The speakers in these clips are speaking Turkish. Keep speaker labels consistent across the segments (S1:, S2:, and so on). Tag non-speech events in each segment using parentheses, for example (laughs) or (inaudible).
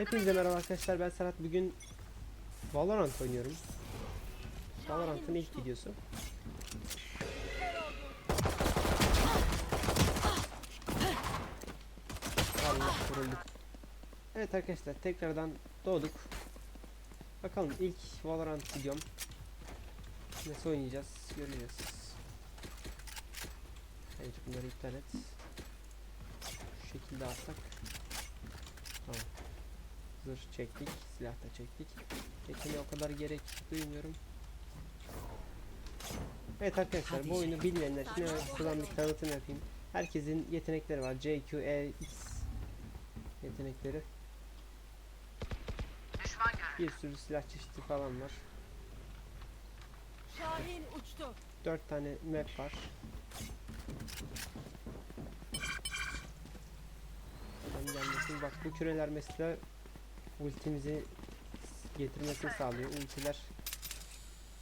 S1: Hepinize merhaba arkadaşlar ben Serhat bugün Valorant oynuyorum. Valorant'ın ilk videosu. Allah vurulduk. Evet arkadaşlar tekrardan doğduk. Bakalım ilk Valorant videom. Nasıl oynayacağız göreceğiz. Evet bunları iptal et. Şu şekilde alsak. Tamam. Zırh çektik, silah da çektik. Yeteneğe o kadar gerek duymuyorum. Evet arkadaşlar bu oyunu bilmeyenler için şuradan bir tanıtım yapayım. Herkesin yetenekleri var. C, Q, E, X yetenekleri. Bir sürü silah çeşidi falan var.
S2: Şahin uçtu.
S1: 4 tane map var. Gelmesin. Bak bu küreler mesela ultimizi getirmesini sağlıyor. Ultiler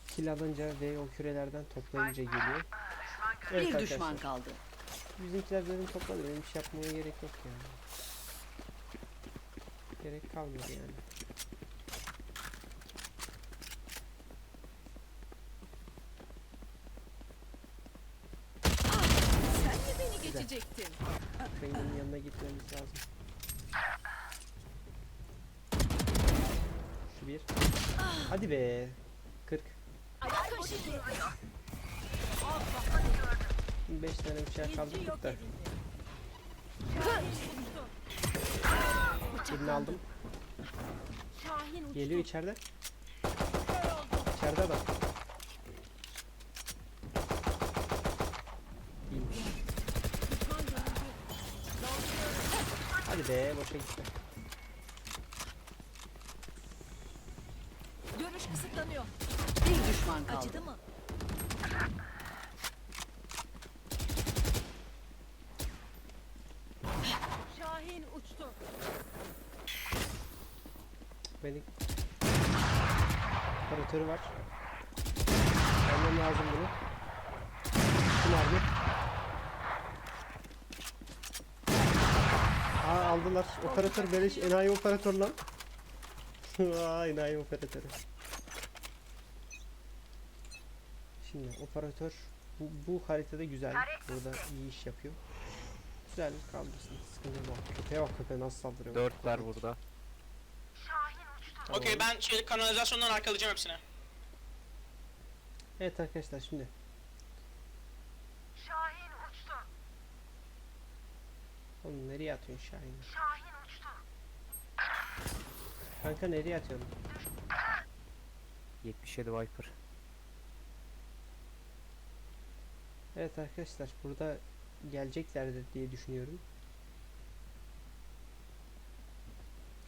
S1: kill alınca ve o kürelerden toplayınca geliyor. Evet
S2: bir
S1: arkadaşlar,
S2: düşman kaldı.
S1: Bizimkiler zaten topladı. Benim iş yapmaya gerek yok yani. Gerek kalmadı yani.
S2: Sen de beni geçecektin.
S1: Benim yanına gitmemiz lazım. Bir. Hadi be. 40.
S2: Ayak başı duruyor.
S1: 5 tane bıçağı kaldırdık da. Birini aldım. Geliyor içeride. İçeride adam. İyiymiş. Hadi be boşa gitti.
S2: Görüş kısıtlanıyor. Bir düşman kaldı. Acıdı mı? Şahin uçtu.
S1: Benim operatörü var. Benden lazım bunu. Kim aldı? Aa aldılar. Operatör beleş enayi operatör lan. (laughs) Aa enayi operatörü. Şimdi operatör bu, bu haritada güzel. Burada iyi iş yapıyor. Güzel kaldırsın. Sıkıntı yok. Köpeğe bak köpeğe nasıl saldırıyor.
S3: Dört var burada.
S1: Tamam.
S4: Okey ben şey kanalizasyondan arkalayacağım hepsini.
S1: Evet arkadaşlar şimdi.
S5: Şahin uçtu.
S1: Oğlum nereye atıyorsun Şahin?
S5: Şahin uçtu.
S1: Kanka nereye atıyorsun?
S3: 77 Viper.
S1: Evet arkadaşlar burada geleceklerdir diye düşünüyorum.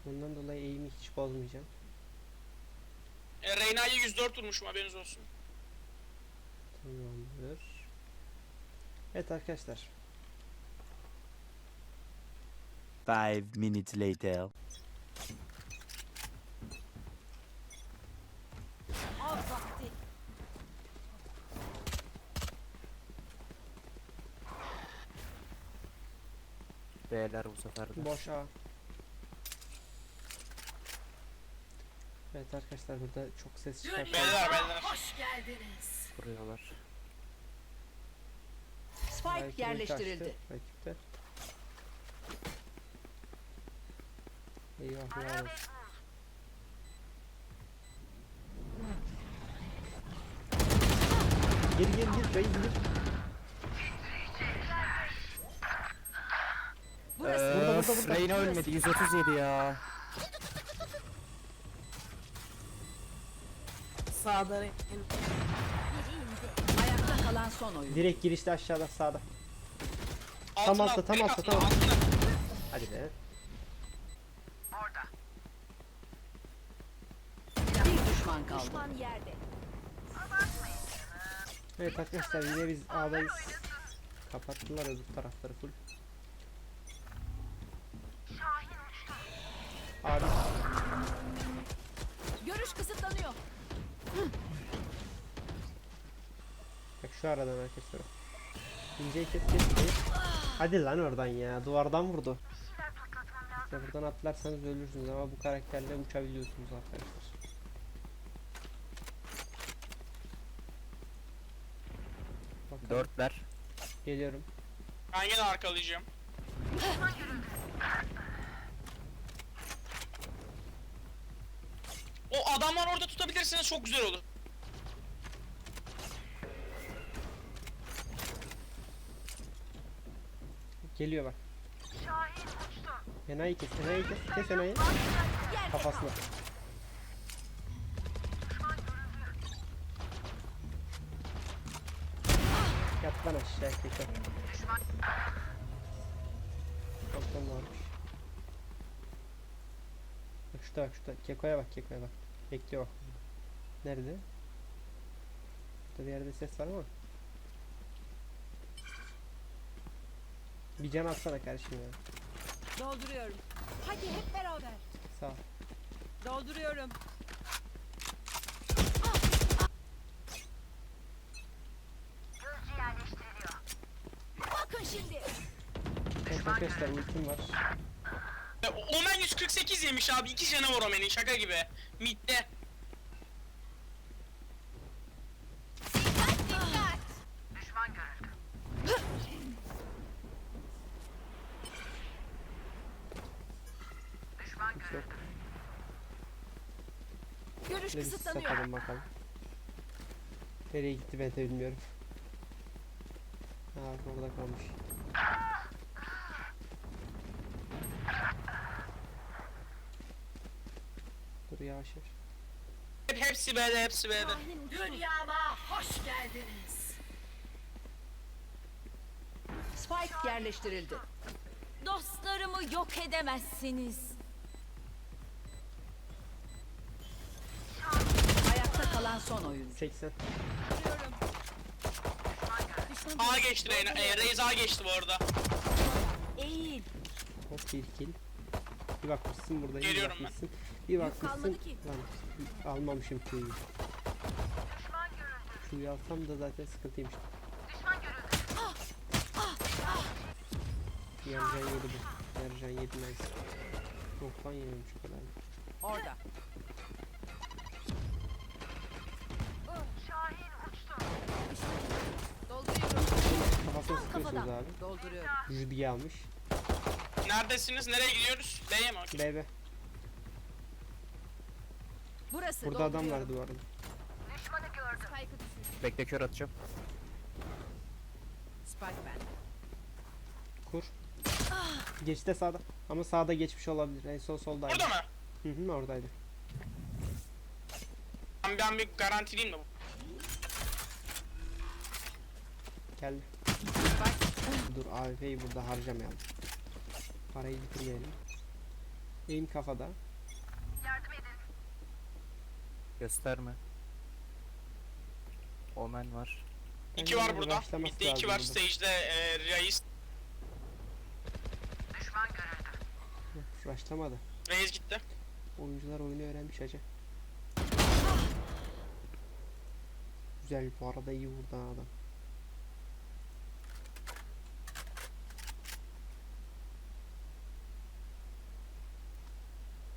S1: Ondan dolayı eğimi hiç bozmayacağım.
S4: E, Reyna'yı 104 vurmuşum haberiniz olsun.
S1: Tamamdır. Evet arkadaşlar.
S6: Five minutes later.
S3: B'ler bu sefer de.
S1: Boş A. Evet arkadaşlar burada çok ses çıkartmayın.
S4: Beyler beyler.
S2: Hoş geldiniz.
S3: Vuruyorlar.
S2: Spike
S1: Belki
S2: yerleştirildi.
S1: kaçtı Rakipte. Eyvah ya. Gir gir gir reis gir.
S2: Burası.
S1: Burada, burada.
S3: Reyna ölmedi 137 ya.
S2: Ayakta kalan son oyun.
S1: Direkt girişte aşağıda sağda. Tam
S4: al,
S1: altta, tam altta, tam altta. Hadi be.
S2: Bir düşman kaldı. Düşman yerde.
S1: Evet arkadaşlar yine biz A'dayız. Kapattılar öbür tarafları full. Şu aradan arkadaşlar. İnceyi kes kes kes. Hadi lan oradan ya duvardan vurdu. İşte buradan atlarsanız ölürsünüz ama bu karakterle uçabiliyorsunuz arkadaşlar. Bakalım.
S3: Dörtler.
S1: Geliyorum.
S4: Ben yine arkalayacağım. O adamlar orada tutabilirseniz çok güzel olur.
S1: Geliyor bak. Enayi kes, enayi kes, kes enayi. Kafasına. Yat lan aşağı köşe. Kaptan varmış. Bak şurada bak şurada. Keko'ya bak Keko'ya bak. Bekliyor bak. Nerede? Burada bir yerde ses var ama. Bir can atsana kardeşim ya.
S2: Dolduruyorum. Hadi hep beraber.
S1: Sağ ol.
S2: Dolduruyorum. Bakın şimdi.
S1: Evet arkadaşlar ultim var.
S4: Omen 148 yemiş abi. iki canavar Omen'in şaka gibi. Mid'de.
S5: Düşman görüldü. Düşman
S1: Hiç yok.
S5: görüldü.
S2: Görüş
S1: Şöyle bir
S2: kısıtlanıyor.
S1: satalım bakalım. Nereye gitti ben de bilmiyorum. Ha orada kalmış. Dur yavaş yavaş.
S4: Hep, hepsi B'de hepsi B'de.
S2: Dünyama hoş geldiniz. Spike yerleştirildi.
S7: Dostlarımı yok edemezsiniz.
S2: Ayakta kalan son oyuncu.
S1: 80.
S4: A geçti Reyna. E, Reis A geçti bu arada.
S7: Eğil.
S1: Hop bir kill. Bir bakmışsın burada. Bir
S4: Geliyorum ben.
S1: bakmışsın. Bir bakmışsın.
S7: kalmadı ki.
S1: Lan almamışım
S5: görüldü.
S1: Q'yu alsam da zaten sıkıntıymış.
S5: Düşman görüldü.
S1: Yarcan yedi bu. Yarcan yedi nice. Yok lan yememiş o kadar.
S2: Orada.
S1: Kafasına sıkıyorsunuz abi.
S2: Dolduruyorum.
S1: Jüdiye almış.
S4: Neredesiniz? Nereye gidiyoruz? B'ye mi? Okey.
S1: BB.
S2: Burası
S1: Burada adam
S2: dolduruyorum.
S1: var duvarın.
S5: Düşmanı gördüm.
S3: Bekle kör atacağım.
S2: Spike ben.
S1: Kur. Geçti sağda. Ama sağda geçmiş olabilir. En son soldaydı.
S4: Burada mı?
S1: Hı hı oradaydı.
S4: Ben, ben bir garantileyim de bu.
S1: Geldi. Dur AWP'yi burada harcamayalım. Parayı bitirmeyelim. Aim kafada.
S5: Yardım edin.
S3: Gösterme. Omen var.
S4: İki var burada. Mid'de iki var.
S1: burada.
S4: Stage'de e, Reis.
S5: Düşman görüldü.
S1: Rushlamadı.
S4: Reis gitti.
S1: Oyuncular oyunu öğrenmiş hacı. Güzel bu arada iyi vurdu ha adam.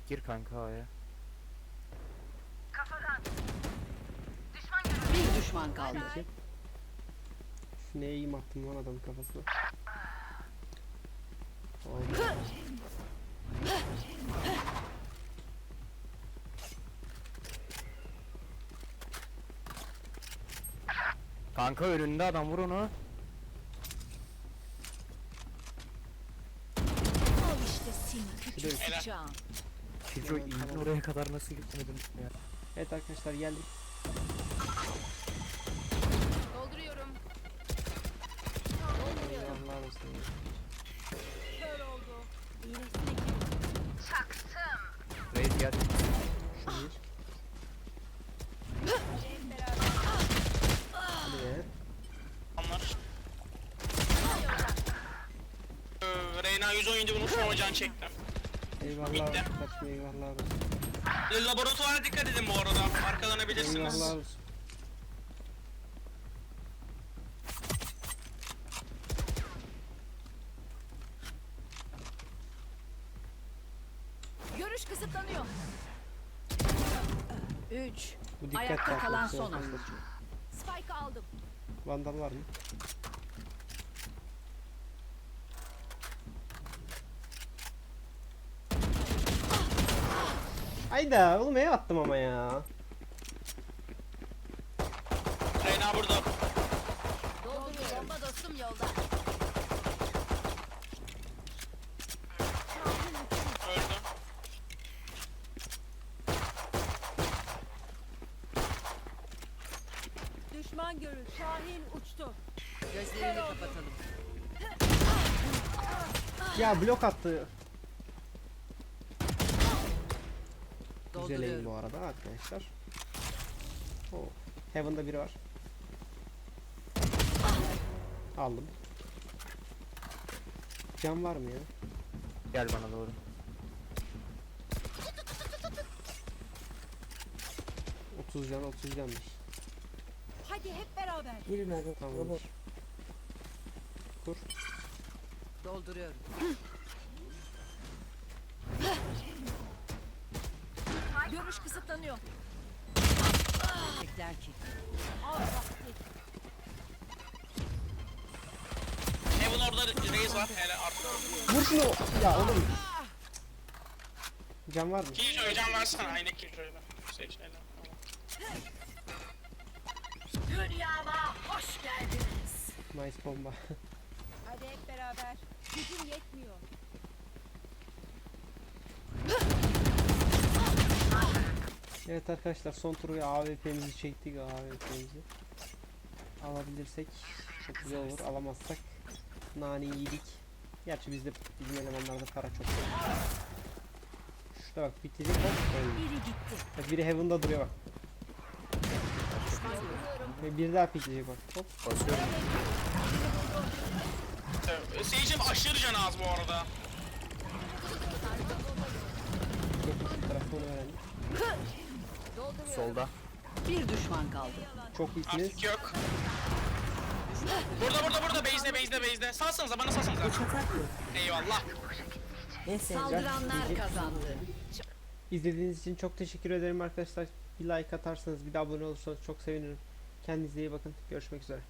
S3: Gir kanka A'ya.
S5: Kafadan. Düşman görüldü.
S2: Bir düşman kaldı.
S1: Neye eğim attım lan adamın kafasına. Aynen.
S3: Kanka önünde adam vur onu.
S7: Al işte seni
S1: Şurada
S7: küçük
S4: Helal.
S7: sıçağın.
S1: Evet,
S3: iyiydi oraya kadar nasıl gitmedim ya.
S1: Evet arkadaşlar geldik.
S2: Dolduruyorum.
S1: Eyvallah olsun.
S7: İyileşsin
S5: Çaktım.
S3: Reis gel.
S1: Şu bir. Hadi be.
S4: Onlar. Ee, Reyna 117 vurmuş ama can çekti.
S1: Eyvallah olsun kardeşim eyvallah olsun.
S4: E, Laboratuvara dikkat edin bu arada. Arkalanabilirsiniz.
S1: Eyvallah olsun.
S2: Görüş kısıtlanıyor. 3.
S1: Bu dikkat
S2: Ayakta kalan son oyuncu. Spike aldım.
S1: Vandal var mı? Ayda oğlum E'ye attım ama ya.
S4: Reyna burada.
S2: Dolduruyorum. Bomba dostum yolda.
S4: Öldü.
S7: Düşman görür. Şahin uçtu.
S2: Gözlerini kapatalım.
S1: Ya blok attı. Güzel aim bu arada arkadaşlar. Oh. Heaven'da biri var. Aldım. Can var mı ya?
S3: Gel bana doğru.
S1: Otuz can 30 canmış.
S7: Hadi hep beraber.
S1: Tamamdır. Kur.
S2: Dolduruyorum. (clears throat) Görüş kısıtlanıyor. Bekler ki.
S4: Heaven orada Reis var. Hele artık.
S1: Vur şunu. Ya oğlum. Can var mı?
S4: Killjoy can versene. Aynı Killjoy'da. Seç hele.
S7: Dünyama hoş geldiniz.
S1: Nice bomba. (laughs)
S7: Hadi hep beraber. Gücüm yetmiyor.
S1: Evet arkadaşlar son turu AWP'mizi çektik AWP'mizi. Alabilirsek çok güzel olur. Alamazsak nane yedik. Gerçi bizde bizim elemanlarda para çok. Şurada bak bitecek bak.
S7: Biri gitti.
S1: Bak biri Heaven'da duruyor bak. Ve bir daha pikleyecek bak. Hop.
S3: Basıyorum.
S4: Sage'in aşırı canı az bu arada.
S1: Çok şu tarafta onu öğrendik.
S3: Solda.
S2: Bir düşman kaldı.
S1: Çok iyisiniz.
S4: Artık yok. Burada burada burada base'de base'de base'de. Salsanıza bana salsanıza. Eyvallah.
S2: Saldıranlar kazandı.
S1: İzlediğiniz için çok teşekkür ederim arkadaşlar. Bir like atarsanız bir de abone olursanız çok sevinirim. Kendinize iyi bakın. Görüşmek üzere.